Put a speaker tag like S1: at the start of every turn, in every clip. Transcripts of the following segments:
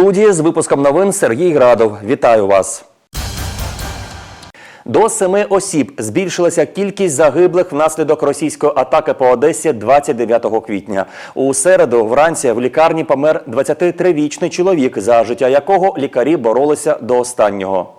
S1: студії з випуском новин Сергій Градов. Вітаю вас. До семи осіб збільшилася кількість загиблих внаслідок російської атаки по Одесі 29 квітня. У середу вранці в лікарні помер 23-річний чоловік, за життя якого лікарі боролися до останнього.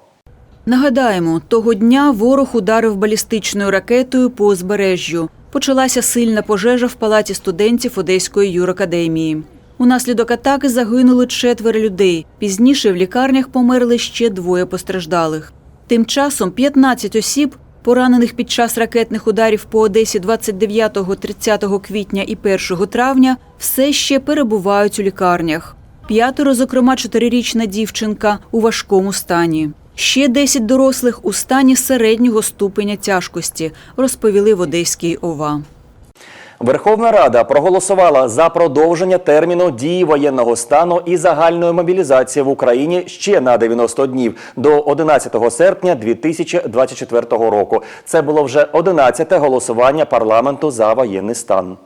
S2: Нагадаємо, того дня ворог ударив балістичною ракетою по узбережжю. Почалася сильна пожежа в палаті студентів Одеської юракадемії. Унаслідок атаки загинули четверо людей. Пізніше в лікарнях померли ще двоє постраждалих. Тим часом 15 осіб, поранених під час ракетних ударів по Одесі 29-30 квітня і 1 травня, все ще перебувають у лікарнях. П'ятеро, зокрема, чотирирічна дівчинка у важкому стані. Ще 10 дорослих у стані середнього ступеня тяжкості, розповіли в Одеській ОВА.
S1: Верховна Рада проголосувала за продовження терміну дії воєнного стану і загальної мобілізації в Україні ще на 90 днів до 11 серпня 2024 року. Це було вже 11-те голосування парламенту за воєнний стан.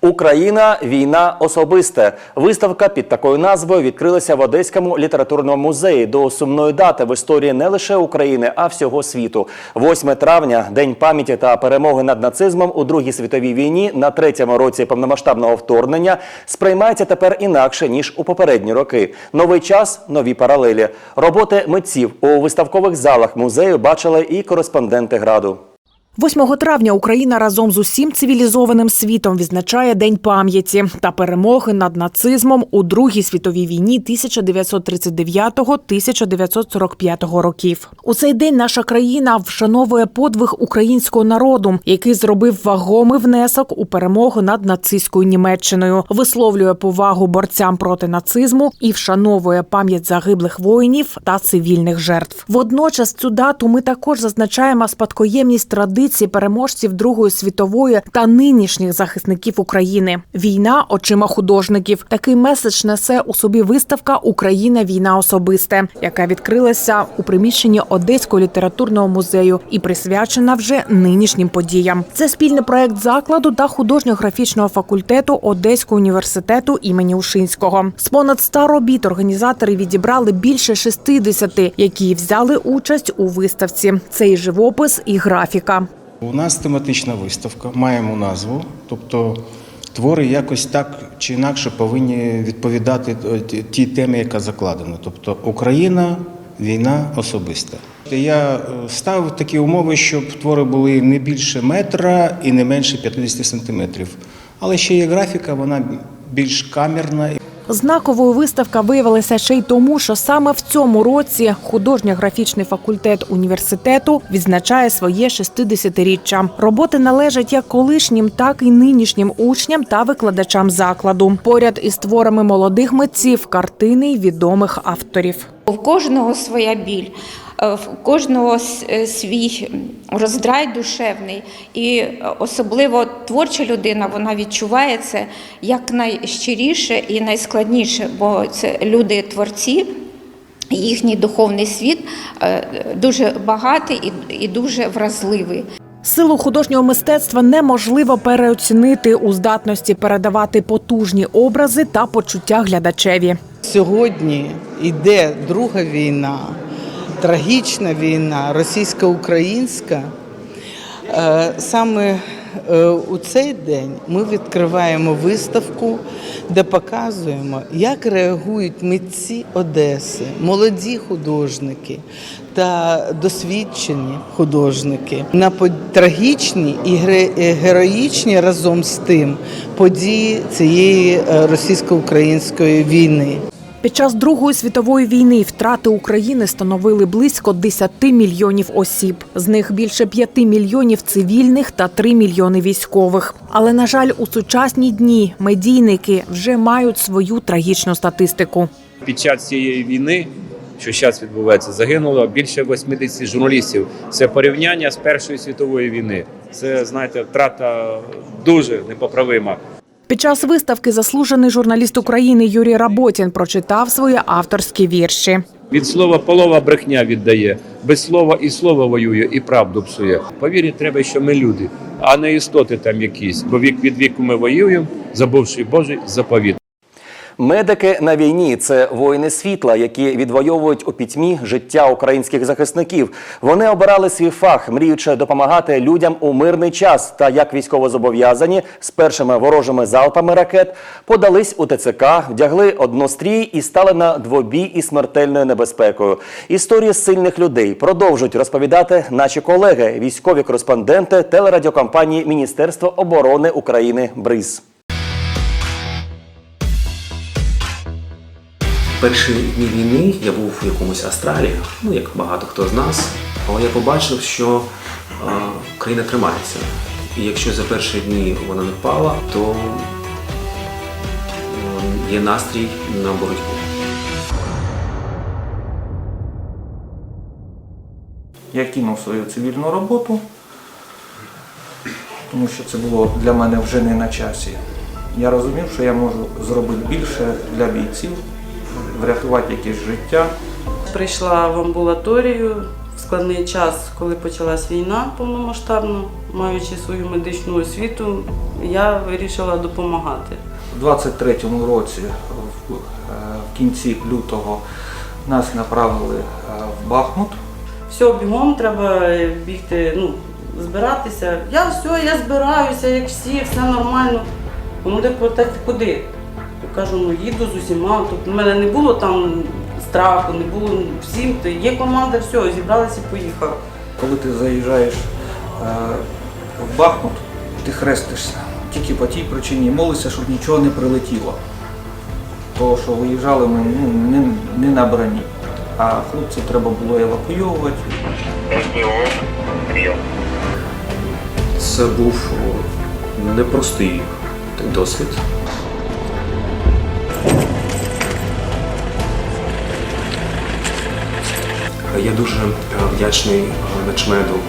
S1: Україна війна особисте. Виставка під такою назвою відкрилася в Одеському літературному музеї до сумної дати в історії не лише України, а всього світу. 8 травня, день пам'яті та перемоги над нацизмом у Другій світовій війні на третьому році повномасштабного вторгнення сприймається тепер інакше ніж у попередні роки. Новий час, нові паралелі. Роботи митців у виставкових залах музею бачили і кореспонденти граду.
S3: 8 травня Україна разом з усім цивілізованим світом відзначає День пам'яті та перемоги над нацизмом у Другій світовій війні 1939-1945 років. У цей день наша країна вшановує подвиг українського народу, який зробив вагомий внесок у перемогу над нацистською Німеччиною, висловлює повагу борцям проти нацизму і вшановує пам'ять загиблих воїнів та цивільних жертв. Водночас цю дату ми також зазначаємо спадкоємність традицій переможців Другої світової та нинішніх захисників України. Війна очима художників. Такий меседж несе у собі виставка Україна війна особисте, яка відкрилася у приміщенні Одеського літературного музею і присвячена вже нинішнім подіям. Це спільний проект закладу та художньо-графічного факультету Одеського університету імені Ушинського. З понад 100 робіт організатори відібрали більше 60, які взяли участь у виставці. Це і живопис, і графіка.
S4: У нас тематична виставка, маємо назву, тобто твори якось так чи інакше повинні відповідати е, тій темі, яка закладена. Тобто Україна, війна особиста. Я е, ставив такі умови, щоб твори були не більше метра і не менше 50 сантиметрів. Але ще є графіка, вона більш камерна.
S3: Знаковою виставка виявилася ще й тому, що саме в цьому році художньо-графічний факультет університету відзначає своє 60-річчя. Роботи належать як колишнім, так і нинішнім учням та викладачам закладу. Поряд із творами молодих митців, картини й відомих авторів.
S5: У кожного своя біль, в кожного е, свій роздрай душевний, і е, особливо творча людина вона відчуває це як найщиріше і найскладніше, бо це люди творці. Їхній духовний світ е, дуже багатий і дуже вразливий.
S3: Силу художнього мистецтва неможливо переоцінити у здатності передавати потужні образи та почуття глядачеві.
S6: Сьогодні йде друга війна, трагічна війна, російсько-українська. Е, Саме е, у цей день ми відкриваємо виставку, де показуємо, як реагують митці Одеси, молоді художники та досвідчені художники на трагічні і е, героїчні разом з тим події цієї російсько-української війни.
S3: Під час Другої світової війни втрати України становили близько 10 мільйонів осіб. З них більше 5 мільйонів цивільних та 3 мільйони військових. Але на жаль, у сучасні дні медійники вже мають свою трагічну статистику.
S7: Під час цієї війни, що зараз відбувається, загинуло більше 80 журналістів. Це порівняння з Першої світової війни. Це знаєте, втрата дуже непоправима.
S3: Під час виставки заслужений журналіст України Юрій Работін прочитав свої авторські вірші.
S7: Від слова полова брехня віддає, без слова і слово воює, і правду псує. Повірити треба, що ми люди, а не істоти там якісь. Бо вік від віку ми воюємо, забувши Божий заповіт.
S1: Медики на війні це воїни світла, які відвоюють у пітьмі життя українських захисників. Вони обирали свій фах, мріючи допомагати людям у мирний час. Та як військовозобов'язані з першими ворожими залпами ракет подались у ТЦК, вдягли однострій і стали на двобій із смертельною небезпекою. Історії сильних людей продовжують розповідати наші колеги, військові кореспонденти телерадіокомпанії Міністерства оборони України БРИЗ.
S8: Перші дні війни я був в якомусь Австралії, ну як багато хто з нас, але я побачив, що е, країна тримається. І якщо за перші дні вона не впала, то є настрій на боротьбу.
S9: Я кинув свою цивільну роботу, тому що це було для мене вже не на часі. Я розумів, що я можу зробити більше для бійців, врятувати якесь життя.
S10: Прийшла в амбулаторію в складний час, коли почалась війна повномасштабно, маючи свою медичну освіту, я вирішила допомагати.
S9: У 23-му році, в, е, кінці лютого, нас направили е, в Бахмут.
S10: Все, бігом треба бігти, ну, збиратися. Я все, я збираюся, як всі, все нормально. Вони так куди? Я кажу, ну їду з усіма. Тобто в мене не було там страху, не було всім. То є команда, все, зібралися і поїхали.
S9: Коли ти заїжджаєш е, в Бахмут, ти хрестишся тільки по тій причині, молишся, щоб нічого не прилетіло. Тому що виїжджали ми ну, не, не на броні, а хлопців треба було евакуйовувати.
S8: Це був непростий досвід. Я дуже е, вдячний е, начмеду е,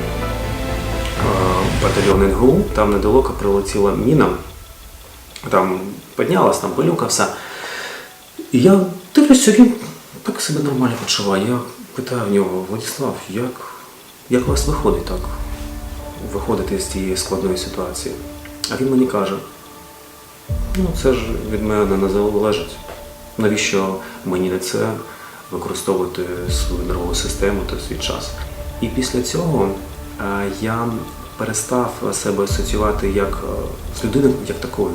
S8: батальйону НГУ. Там недалеко прилетіла міна, там піднялась, там пилюка вся. І я дивлюся, він так себе нормально почуває. Я питаю в нього, Владислав, як, як у вас виходить так? виходити з цієї складної ситуації. А він мені каже: ну це ж від мене не залежить. Навіщо мені на це використовувати свою нервову систему та свій час? І після цього е, я перестав себе асоціювати як е, з людиною як такою.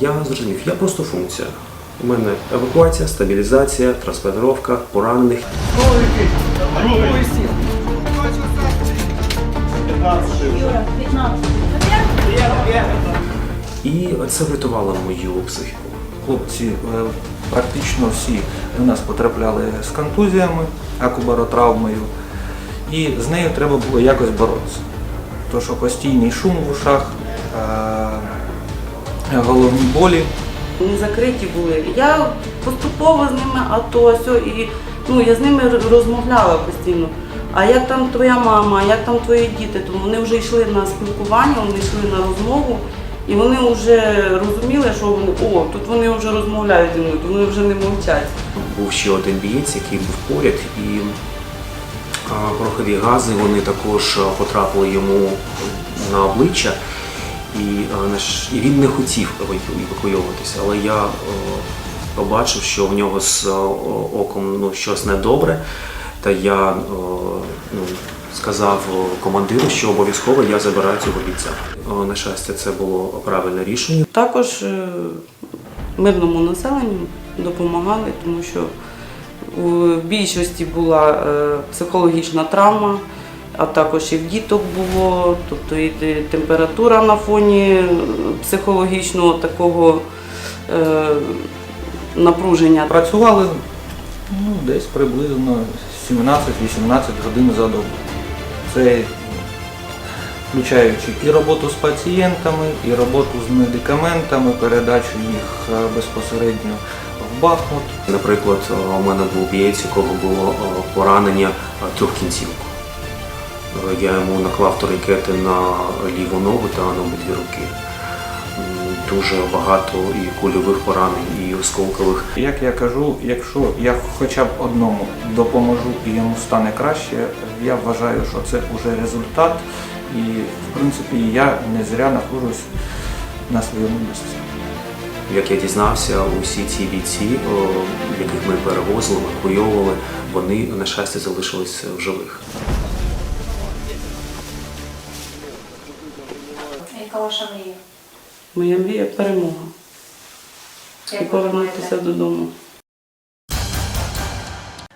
S8: Я зрозумів, я просто функція. У мене евакуація, стабілізація, транспортировка, поранених. І це врятувало мою психіку.
S9: Хлопці е, практично всі до нас потрапляли з контузіями, акубаротравмою, і з нею треба було якось боротися. То, що постійний шум в ушах, е, головні болі.
S10: Вони закриті були. Я поступово з ними, а то сьо, і ну, я з ними розмовляла постійно. А як там твоя мама, як там твої діти? Тому вони вже йшли на спілкування, вони йшли на розмову, і вони вже розуміли, що о, тут вони вже розмовляють зі мною, то вони вже не мовчать.
S8: Був ще один бієць, який був поряд, і порохові гази вони також потрапили йому на обличчя. І, він не хотів еваку- евакуйовуватися, але я побачив, що в нього з оком ну, щось недобре. Та я ну, сказав командиру, що обов'язково я забираю цього бійця. На щастя, це було правильне рішення.
S10: Також е, мирному населенню допомагали, тому що у більшості була е, психологічна травма, а також і в діток було, тобто і температура на фоні е, психологічного такого напруження.
S9: Працювали ну, десь приблизно 17-18 годин за добу. Це включаючи і роботу з пацієнтами, і роботу з медикаментами, передачу їх е, безпосередньо в Бахмут.
S8: Наприклад, е, у мене був бієць, у кого було е, поранення трьох кінцівок. Е, Я йому наклав турнікети на ліву ногу та на обидві руки. Дуже багато і кульових поранень, і осколкових.
S9: Як я кажу, якщо я хоча б одному допоможу і йому стане краще, я вважаю, що це вже результат. І в принципі я не зря знаходжусь на своєму місці.
S8: як я дізнався, усі ці бійці, яких ми перевозили, евакуйовували, вони, на щастя, залишились в живих.
S11: Яка ваша мрія?
S10: Моя мрія перемога. І повернутися додому.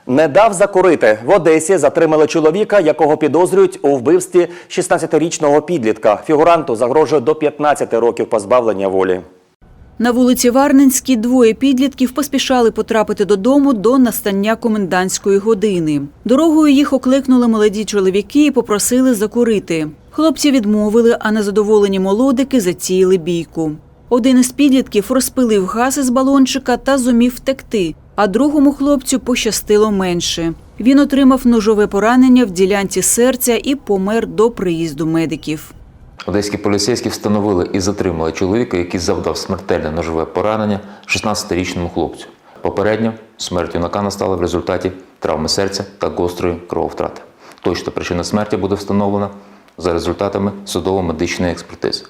S1: Не дав закурити. В Одесі затримали чоловіка, якого підозрюють у вбивстві 16-річного підлітка. Фігуранту загрожує до 15 років позбавлення волі.
S2: На вулиці Варненській двоє підлітків поспішали потрапити додому до настання комендантської години. Дорогою їх окликнули молоді чоловіки і попросили закурити. Хлопці відмовили, а незадоволені молодики затіяли бійку. Один із підлітків розпилив газ із балончика та зумів втекти, а другому хлопцю пощастило менше. Він отримав ножове поранення в ділянці серця і помер до приїзду медиків.
S12: Одеські поліцейські встановили і затримали чоловіка, який завдав смертельне ножове поранення 16-річному хлопцю. Попередньо смерть юнака настала в результаті травми серця та гострої крововтрати. Точна причина смерті буде встановлена за результатами судово-медичної експертизи.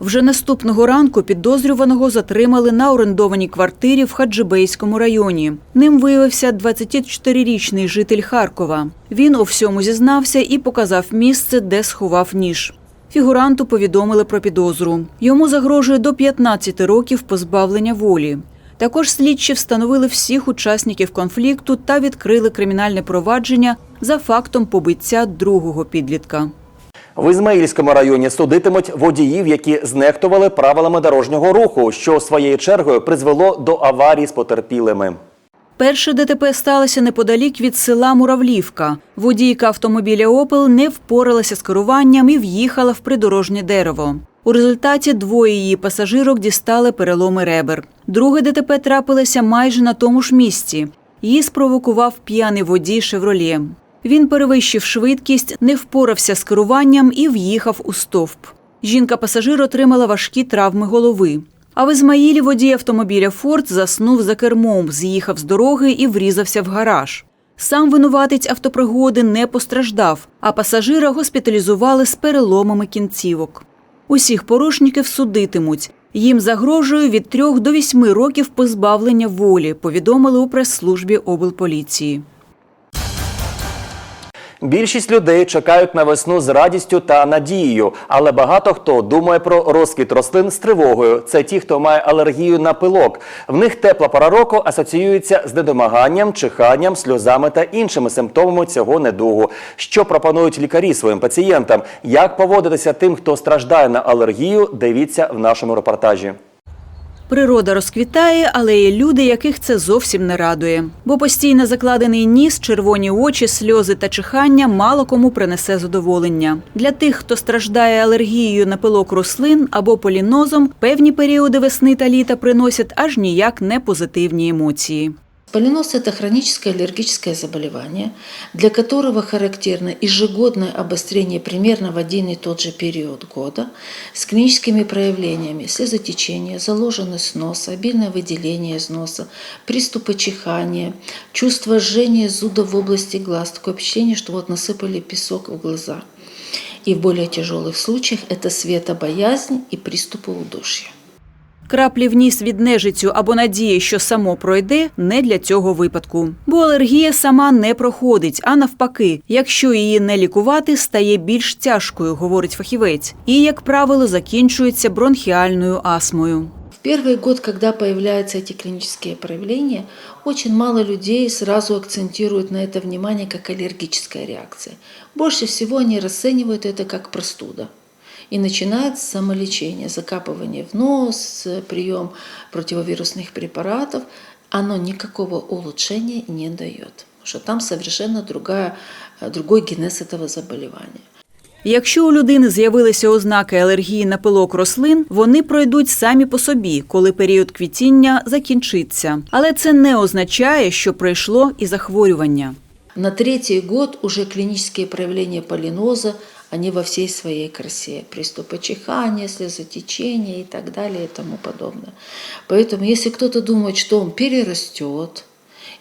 S2: Вже наступного ранку підозрюваного затримали на орендованій квартирі в Хаджибейському районі. Ним виявився 24-річний житель Харкова. Він у всьому зізнався і показав місце, де сховав ніж. Фігуранту повідомили про підозру. Йому загрожує до 15 років позбавлення волі. Також слідчі встановили всіх учасників конфлікту та відкрили кримінальне провадження за фактом побиття другого підлітка.
S1: В Ізмаїльському районі судитимуть водіїв, які знехтували правилами дорожнього руху, що своєю чергою призвело до аварії з потерпілими.
S2: Перше ДТП сталося неподалік від села Муравлівка. Водійка автомобіля «Опел» не впоралася з керуванням і в'їхала в придорожнє дерево. У результаті двоє її пасажирок дістали переломи ребер. Друге ДТП трапилося майже на тому ж місці. Її спровокував п'яний водій «Шевролє». Він перевищив швидкість, не впорався з керуванням і в'їхав у стовп. Жінка-пасажир отримала важкі травми голови. А в Ізмаїлі водій автомобіля «Форд» заснув за кермом, з'їхав з дороги і врізався в гараж. Сам винуватець автопригоди не постраждав, а пасажира госпіталізували з переломами кінцівок. Усіх порушників судитимуть. Їм загрожує від трьох до вісьми років позбавлення волі, повідомили у прес-службі облполіції.
S1: Більшість людей чекають на весну з радістю та надією, але багато хто думає про розквіт рослин з тривогою. Це ті, хто має алергію на пилок. В них тепла пора року асоціюється з недомаганням, чиханням, сльозами та іншими симптомами цього недугу. Що пропонують лікарі своїм пацієнтам? Як поводитися тим, хто страждає на алергію? Дивіться в нашому репортажі.
S2: Природа розквітає, але є люди, яких це зовсім не радує. Бо постійно закладений ніс, червоні очі, сльози та чихання мало кому принесе задоволення. Для тих, хто страждає алергією на пилок рослин або полінозом, певні періоди весни та літа приносять аж ніяк не позитивні емоції.
S13: Полинос – это хроническое аллергическое заболевание, для которого характерно ежегодное обострение примерно в один и тот же период года с клиническими проявлениями слезотечения, заложенность носа, обильное выделение из носа, приступы чихания, чувство жжения, зуда в области глаз, такое впечатление, что вот насыпали песок в глаза. И в более тяжелых случаях это светобоязнь и приступы удушья.
S2: Краплі в ніс від нежиттю або надії, що само пройде, не для цього випадку. Бо алергія сама не проходить, а навпаки, якщо її не лікувати, стає більш тяжкою, говорить фахівець, і, як правило, закінчується бронхіальною астмою.
S13: В первый год, когда появляются эти клинические проявления, очень мало людей сразу акцентируют на это внимание как аллергическая реакция. Больше всего они расценивают это как простуда. И начинают с самолечения, закапывания в нос, прием противовирусных препаратов. Оно никакого улучшения не дает, потому что там совершенно другая, другой генез этого заболевания.
S2: Якщо у людини з'явилися ознаки алергії на пилок рослин, вони пройдуть самі по собі, коли період квітіння закінчиться. Але це не означає, що пройшло і захворювання.
S13: На третий год уже клинические проявления полиноза, они во всей своей красе. Приступы чихания, слезотечения и так далее и тому подобное. Поэтому если кто-то думает, что он перерастет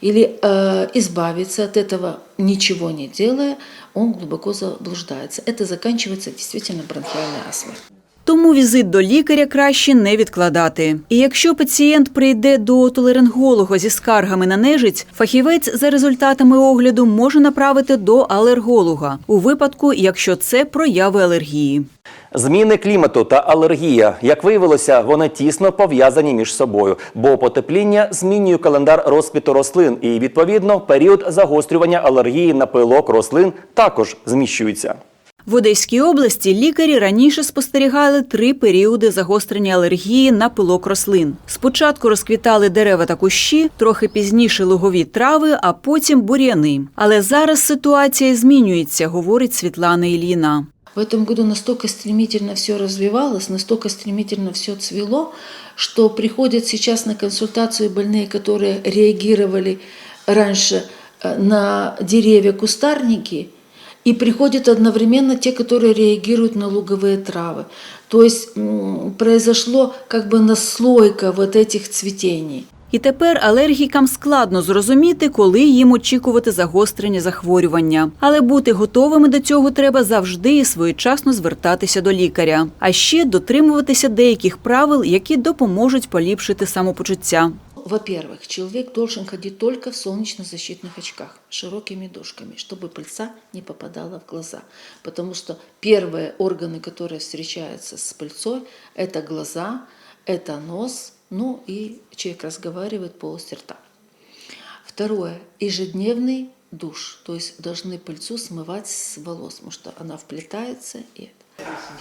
S13: или э, избавится от этого, ничего не делая, он глубоко заблуждается. Это заканчивается действительно бронхиальной астмой.
S2: Тому візит до лікаря краще не відкладати. І якщо пацієнт прийде до отоларинголога зі скаргами на нежиць, фахівець за результатами огляду може направити до алерголога у випадку, якщо це прояви алергії.
S1: Зміни клімату та алергія, як виявилося, вони тісно пов'язані між собою, бо потепління змінює календар розквіту рослин, і відповідно період загострювання алергії на пилок рослин також зміщується.
S2: В Одеській області лікарі раніше спостерігали три періоди загострення алергії на пилок рослин. Спочатку розквітали дерева та кущі, трохи пізніше лугові трави, а потім бур'яни. Але зараз ситуація змінюється, говорить Світлана Іліна.
S13: В этом году настолько стремительно все развивалось, настолько стремительно все цвело, что приходят сейчас на консультацию больные, которые реагировали раньше э, на деревья, кустарники, и приходят одновременно те, которые реагируют на луговые травы. То есть м, произошло как бы наслойка вот этих цветений.
S2: І тепер алергікам складно зрозуміти, коли їм очікувати загострення захворювання. Але бути готовими до цього треба завжди і своєчасно звертатися до лікаря. А ще дотримуватися деяких правил, які допоможуть поліпшити самопочуття.
S13: Во-первых, человек должен ходить только в солнечно-защитных очках широкими дужками, чтобы пыльца не попадала в глаза. Потому что первые органы, которые встречаются с пыльцой, это глаза, это нос, ну и человек разговаривает полость рта. Второе. Ежедневный душ. То есть должны пыльцу смывать с волос, потому что она вплетается и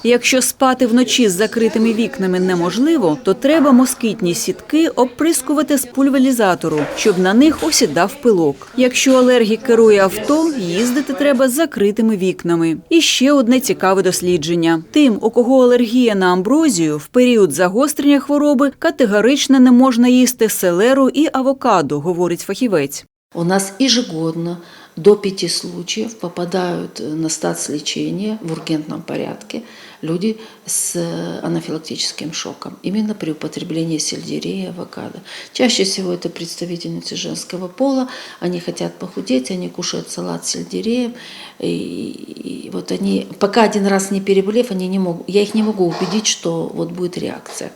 S2: Якщо спати вночі з закритими вікнами неможливо, то треба москітні сітки обприскувати з пульверізатору, щоб на них осідав пилок. Якщо алергік керує авто, їздити треба з закритими вікнами. І ще одне цікаве дослідження: тим, у кого алергія на амброзію, в період загострення хвороби категорично не можна їсти селеру і авокадо, говорить фахівець.
S13: У нас ежегодно до пяти случаев попадают на статс-лечение в ургентном порядке люди с э, анафилактическим шоком, именно при употреблении сельдерея и авокадо. Чаще всего это представительницы женского пола, они хотят похудеть, они кушают салат с сельдереем, и, и вот они, пока один раз не переболев, они не могут, я их не могу убедить, что вот будет реакция.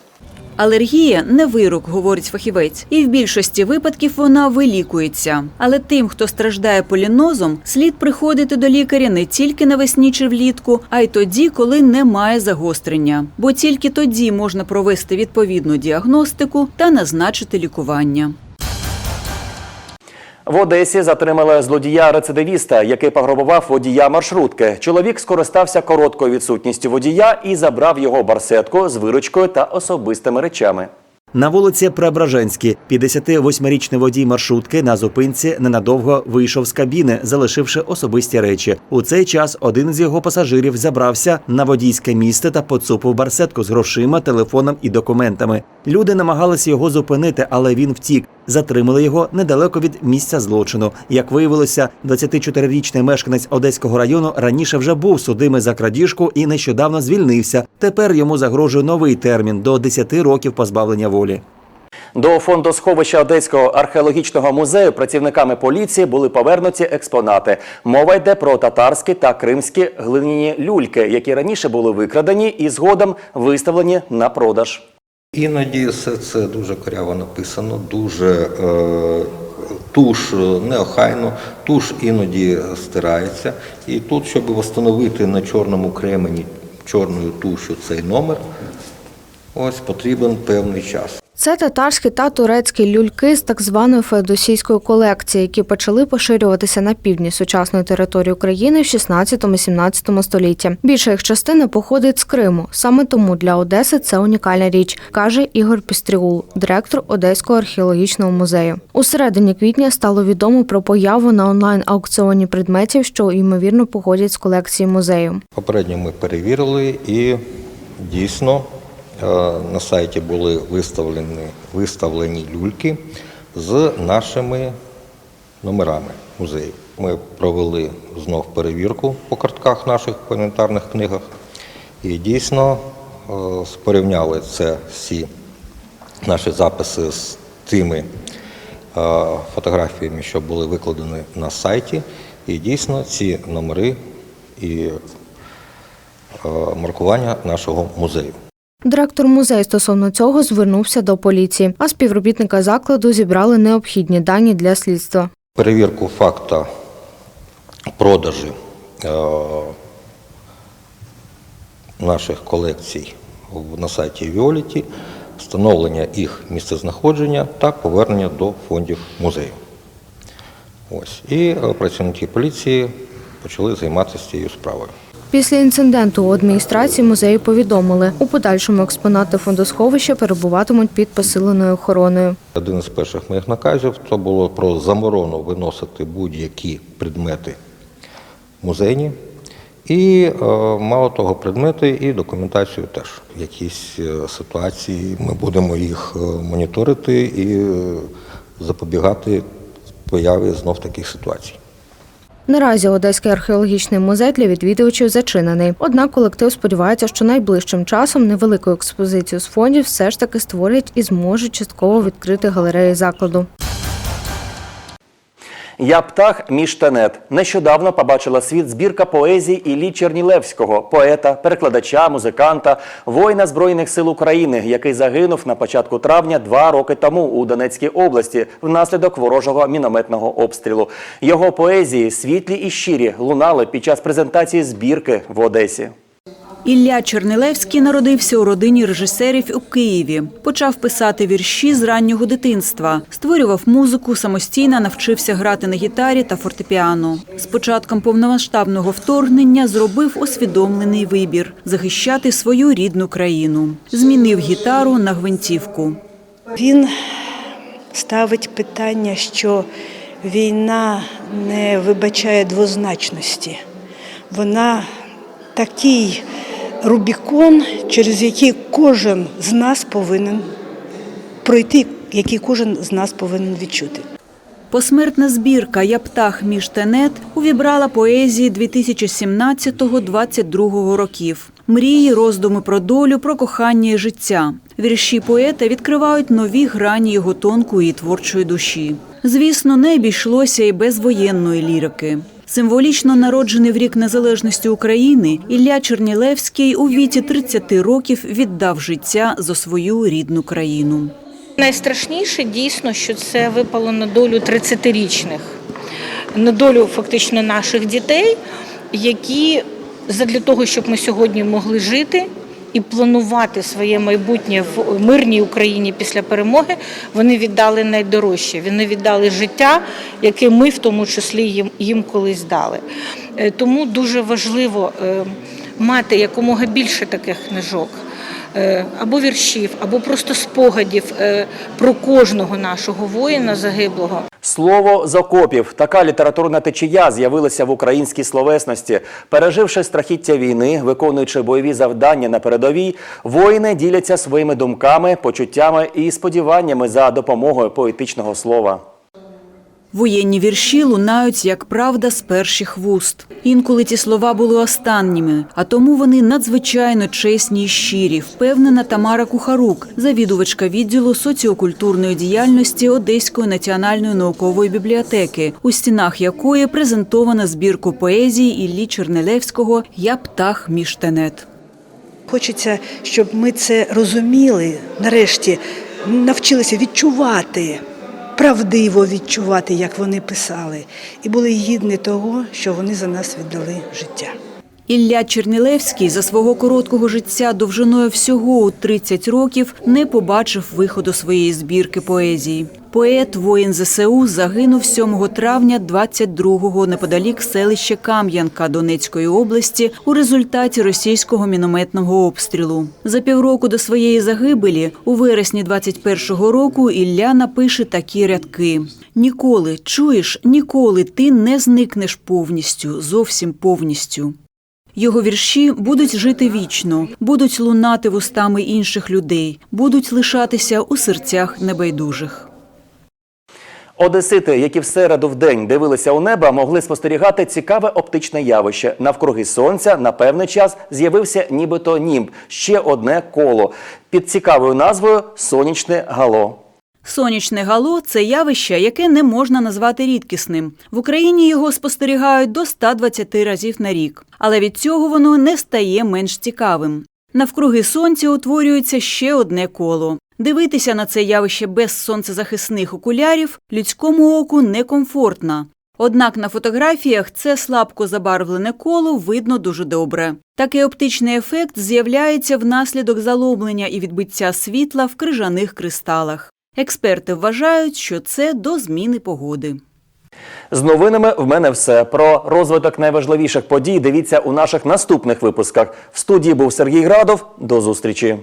S2: Алергія не вирок, говорить фахівець, і в більшості випадків вона вилікується. Але тим, хто страждає полінозом, слід приходити до лікаря не тільки навесні чи влітку, а й тоді, коли немає загострення. Бо тільки тоді можна провести відповідну діагностику та назначити лікування.
S1: В Одесі затримали злодія-рецидивіста, який пограбував водія маршрутки. Чоловік скористався короткою відсутністю водія і забрав його барсетку з виручкою та особистими речами. На вулиці Преображенській 58-річний водій маршрутки на зупинці ненадовго вийшов з кабіни, залишивши особисті речі. У цей час один з його пасажирів забрався на водійське місце та поцупив барсетку з грошима, телефоном і документами. Люди намагалися його зупинити, але він втік. Затримали його недалеко від місця злочину. Як виявилося, 24-річний мешканець Одеського району раніше вже був судимий за крадіжку і нещодавно звільнився. Тепер йому загрожує новий термін до 10 років позбавлення волі. До фондосховища Одеського археологічного музею працівниками поліції були повернуті експонати. Мова йде про татарські та кримські глиняні люльки, які раніше були викрадені і згодом виставлені на продаж.
S11: Іноді все це дуже коряво написано, дуже е, туш неохайно, туш іноді стирається. І тут, щоб встановити на чорному кремені чорною тушу цей номер, ось потрібен певний час.
S14: Це татарські та турецькі люльки з так званої феодосійської колекції, які почали поширюватися на півдні сучасної території України в 16-17 столітті. Більша їх частина походить з Криму. Саме тому для Одеси це унікальна річ, каже Ігор Пістріул, директор Одеського археологічного музею. У середині квітня стало відомо про появу на онлайн аукціоні предметів, що ймовірно походять з колекції музею.
S11: Попередньо ми перевірили і дійсно на сайті були виставлені, виставлені люльки з нашими номерами музею. Ми провели знов перевірку по картках наших в інвентарних книгах і дійсно е, порівняли це всі наші записи з тими е, фотографіями, що були викладені на сайті. І дійсно ці номери і е, маркування нашого музею.
S14: Директор музею стосовно цього звернувся до поліції, а співробітника закладу зібрали необхідні дані для слідства.
S11: Перевірку факта продажі е, наших колекцій на сайті Віоліті, встановлення їх місцезнаходження та повернення до фондів музею. Ось. І е, працівники поліції почали займатися цією справою.
S14: Після інциденту у адміністрації музею повідомили, у подальшому експонати фондосховища перебуватимуть під посиленою охороною.
S11: Один із перших моїх наказів то було про заборону виносити будь-які предмети музейні. І е, мало того, предмети і документацію теж. Якісь е, ситуації ми будемо їх е, моніторити і запобігати появі знов таких ситуацій.
S14: Наразі Одеський археологічний музей для відвідувачів зачинений. Однак колектив сподівається, що найближчим часом невелику експозицію з фондів все ж таки створять і зможуть частково відкрити галереї закладу.
S1: Я птах між тенет. Нещодавно побачила світ збірка поезії Іллі Чернілевського, поета, перекладача, музиканта, воїна Збройних сил України, який загинув на початку травня два роки тому у Донецькій області внаслідок ворожого мінометного обстрілу. Його поезії світлі і щирі лунали під час презентації збірки в Одесі.
S2: Ілля Чернилевський народився у родині режисерів у Києві. Почав писати вірші з раннього дитинства. Створював музику, самостійно навчився грати на гітарі та фортепіано. З початком повномасштабного вторгнення зробив усвідомлений вибір захищати свою рідну країну. Змінив гітару на гвинтівку.
S15: Він ставить питання, що війна не вибачає двозначності. Вона такий Рубікон, через який кожен з нас повинен пройти, який кожен з нас повинен відчути.
S2: Посмертна збірка «Я птах між тенет» увібрала поезії 2017-2022 років. Мрії, роздуми про долю, про кохання і життя. Вірші поета відкривають нові грані його тонкої і творчої душі. Звісно, не обійшлося і без воєнної лірики. Символічно народжений в рік незалежності України, Ілля Чернілевський у віці 30 років віддав життя за свою рідну країну.
S16: Найстрашніше дійсно, що це випало на долю 30-річних, на долю фактично наших дітей, які задля того, щоб ми сьогодні могли жити і планувати своє майбутнє в мирній Україні після перемоги, вони віддали найдорожче. Вони віддали життя, яке ми в тому числі їм, їм колись дали. Е, Тому дуже важливо е, мати якомога більше таких книжок або віршів, або просто спогадів е, про кожного нашого воїна загиблого.
S1: Слово з окопів. Така літературна течія з'явилася в українській словесності. Переживши страхіття війни, виконуючи бойові завдання на передовій, воїни діляться своїми думками, почуттями і сподіваннями за допомогою поетичного слова.
S2: Воєнні вірші лунають як правда з перших вуст. Інколи ці слова були останніми, а тому вони надзвичайно чесні і щирі, впевнена Тамара Кухарук, завідувачка відділу соціокультурної діяльності Одеської національної наукової бібліотеки, у стінах якої презентована збірку поезії Іллі Чернелевського Я птах між тенет.
S15: Хочеться, щоб ми це розуміли, нарешті навчилися відчувати, правдиво відчувати, як вони писали, і були гідні того, що вони за нас віддали життя.
S2: Ілля Чернилевський за свого короткого життя довжиною всього у 30 років не побачив виходу своєї збірки поезії. Поет, воїн ЗСУ, загинув 7 травня 22-го неподалік селища Кам'янка Донецької області у результаті російського мінометного обстрілу. За півроку до своєї загибелі, у вересні 21-го року, Ілля напише такі рядки: Ніколи, чуєш, ніколи ти не зникнеш повністю, зовсім повністю. Його вірші будуть жити вічно, будуть лунати вустами інших людей, будуть лишатися у серцях небайдужих.
S1: Одесити, які в середу в день дивилися у небо, могли спостерігати цікаве оптичне явище. Навкруги сонця на певний час з'явився нібито німб – ще одне коло під цікавою назвою Сонячне гало.
S2: Сонячне гало це явище, яке не можна назвати рідкісним. В Україні його спостерігають до 120 разів на рік, але від цього воно не стає менш цікавим. Навкруги сонця утворюється ще одне коло. Дивитися на це явище без сонцезахисних окулярів людському оку некомфортно. Однак на фотографіях це слабко забарвлене коло видно дуже добре. Такий оптичний ефект з'являється внаслідок заломлення і відбиття світла в крижаних кристалах. Експерти вважають, що це до зміни погоди.
S1: З новинами в мене все. Про розвиток найважливіших подій дивіться у наших наступних випусках. В студії був Сергій Градов. До зустрічі.